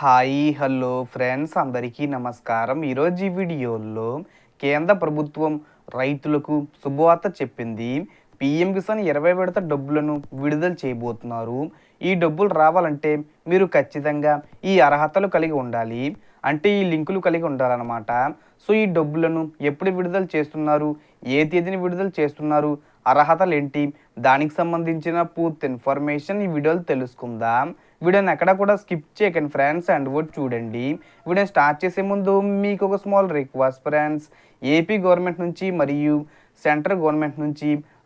Hi hello friends అందరికీ నమస్కారం. ఈరోజు ఈ వీడియోలో కేంద్ర ప్రభుత్వం రైతులకు శుభవార్త చెప్పింది. పిఎం కిసాన్ ఇరవై విడత డబ్బులను విడుదల చేయబోతున్నారు. ఈ డబ్బులు రావాలంటే మీరు ఖచ్చితంగా ఈ అర్హతలు కలిగి ఉండాలి. అంటే ఈ లింకులు కలిగి ఉండాలన్నమాట. సో ఈ డబ్బులను ఎప్పుడు విడుదల చేస్తున్నారు? ఏ తేదీని విడుదల చేస్తున్నారు? అర్హతలు ఏంటి దానికి సంబంధించిన పూర్తి ఇన్ఫర్మేషన్ ఈ వీడియోలో తెలుసుకుందాం. వీడియోని ఎక్కడ కూడా స్కిప్ చేయకండి ఫ్రెండ్స్ అండ్ కూడా చూడండి. వీడియో స్టార్ట్ చేసే ముందు మీకు ఒక small request friends. AP government నుంచి మరియు సెంట్రల్ గవర్నమెంట్ నుంచి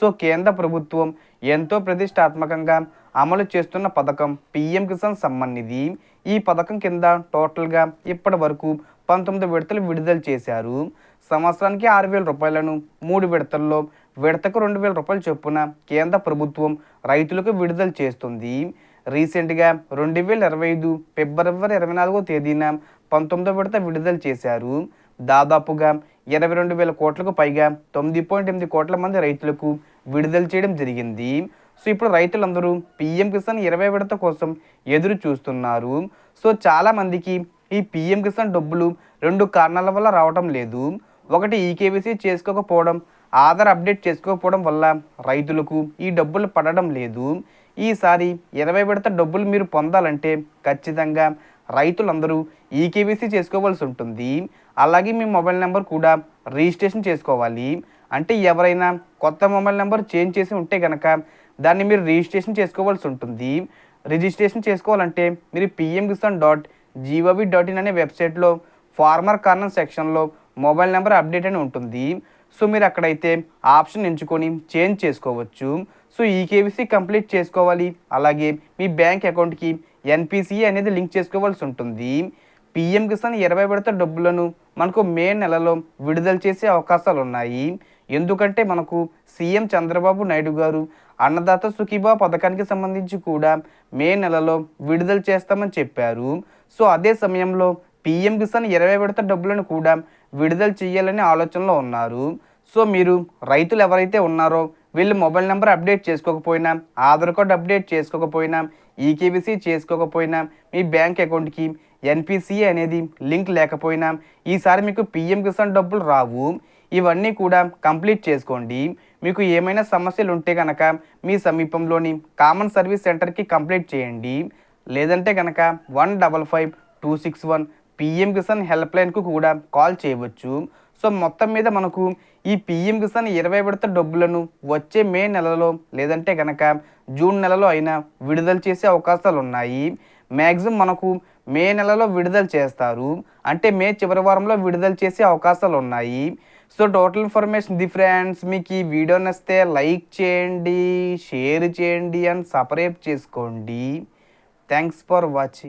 సో కేంద్ర ప్రభుత్వం ఎంతో ప్రతిష్టాత్మకంగా అమలు చేస్తున్న పథకం పిఎం కిసాన్ సమ్మాన్ నిధి. ఈ పథకం కింద టోటల్గా ఇప్పటి వరకు పంతొమ్మిది విడతలు విడుదల చేశారు. సంవత్సరానికి ఆరు వేల రూపాయలను మూడు విడతల్లో విడతకు రెండు వేల రూపాయలు చొప్పున కేంద్ర ప్రభుత్వం రైతులకు విడుదల చేస్తుంది. రీసెంట్గా రెండు వేల ఇరవై ఐదు ఫిబ్రవరి ఇరవై నాలుగో తేదీన పంతొమ్మిదో విడత విడుదల చేశారు. దాదాపుగా ఇరవై రెండు వేల కోట్లకు పైగా తొమ్మిది పాయింట్ ఎనిమిది కోట్ల మంది రైతులకు విడుదల చేయడం జరిగింది. సో ఇప్పుడు రైతులందరూ పిఎం కిసాన్ ఇరవై విడత కోసం ఎదురు చూస్తున్నారు. సో చాలామందికి ఈ పిఎం కిసాన్ డబ్బులు రెండు కారణాల వల్ల రావటం లేదు. ఒకటి ఈకేవీసీ చేసుకోకపోవడం ఆధార్ అప్డేట్ చేసుకోకపోవడం వల్ల రైతులకు ఈ డబ్బులు పడడం లేదు. ఈసారి ఇరవై విడత డబ్బులు మీరు పొందాలంటే ఖచ్చితంగా రైతులందరూ ఈకేవీసీ చేసుకోవాల్సి ఉంటుంది అలాగే మీ మొబైల్ నెంబర్ కూడా రిజిస్ట్రేషన్ చేసుకోవాలి. అంటే ఎవరైనా కొత్త మొబైల్ నెంబర్ చేంజ్ చేసి ఉంటే కనుక దాన్ని మీరు రిజిస్ట్రేషన్ చేసుకోవాల్సి ఉంటుంది రిజిస్ట్రేషన్ చేసుకోవాలంటే మీరు PM Kisan dot gov dot in అనే వెబ్సైట్లో ఫార్మర్ కార్నర్ సెక్షన్లో మొబైల్ నెంబర్ అప్డేట్ అని ఉంటుంది. సో మీరు అక్కడైతే ఆప్షన్ ఎంచుకొని చేంజ్ చేసుకోవచ్చు. సో ఈ కేవీసీ కంప్లీట్ చేసుకోవాలి. అలాగే మీ బ్యాంక్ అకౌంట్కి ఎన్పిసిఏ అనేది లింక్ చేసుకోవాల్సి ఉంటుంది. పిఎం కిసాన్ ఇరవై విడత డబ్బులను మనకు మే నెలలో విడుదల చేసే అవకాశాలు ఉన్నాయి. ఎందుకంటే మనకు సీఎం చంద్రబాబు నాయుడు గారు అన్నదాత సుఖీబా పథకానికి సంబంధించి కూడా మే నెలలో విడుదల చేస్తామని చెప్పారు. సో అదే సమయంలో పిఎం కిసాన్ ఇరవై విడత డబ్బులను కూడా విడుదల చేయాలని ఆలోచనలో ఉన్నారు. సో మీరు రైతులు ఎవరైతే ఉన్నారో వీళ్ళు మొబైల్ నెంబర్ అప్డేట్ చేసుకోకపోయినా ఆధార్ కార్డ్ అప్డేట్ చేసుకోకపోయినా ఈకేబీసీ చేసుకోకపోయినా మీ బ్యాంక్ అకౌంట్కి ఎన్పిసిఏ అనేది లింక్ లేకపోయినా ఈసారి మీకు పిఎం కిసాన్ డబ్బులు రావు. ఇవన్నీ కూడా కంప్లీట్ చేసుకోండి. మీకు ఏమైనా సమస్యలు ఉంటే కనుక మీ సమీపంలోని కామన్ సర్వీస్ సెంటర్కి కంప్లీట్ చేయండి. లేదంటే కనుక one double five two six one PM Kisan help లైన్కు కూడా కాల్ చేయవచ్చు. సో మొత్తం మీద మనకు ఈ పిఎం కిసాన్ ఇరవై విడత డబ్బులను వచ్చే మే నెలలో లేదంటే కనుక జూన్ నెలలో అయినా విడుదల చేసే అవకాశాలు ఉన్నాయి. మ్యాక్సిమం మనకు మే నెలలో విడుదల చేస్తారు. అంటే మే చివరి వారంలో విడుదల చేసే అవకాశాలు ఉన్నాయి. So total information the friends మీకు ఈ వీడియో నచ్చితే లైక్ చేయండి షేర్ చేయండి అండ్ సపరేట్ చేసుకోండి. Thanks for watching.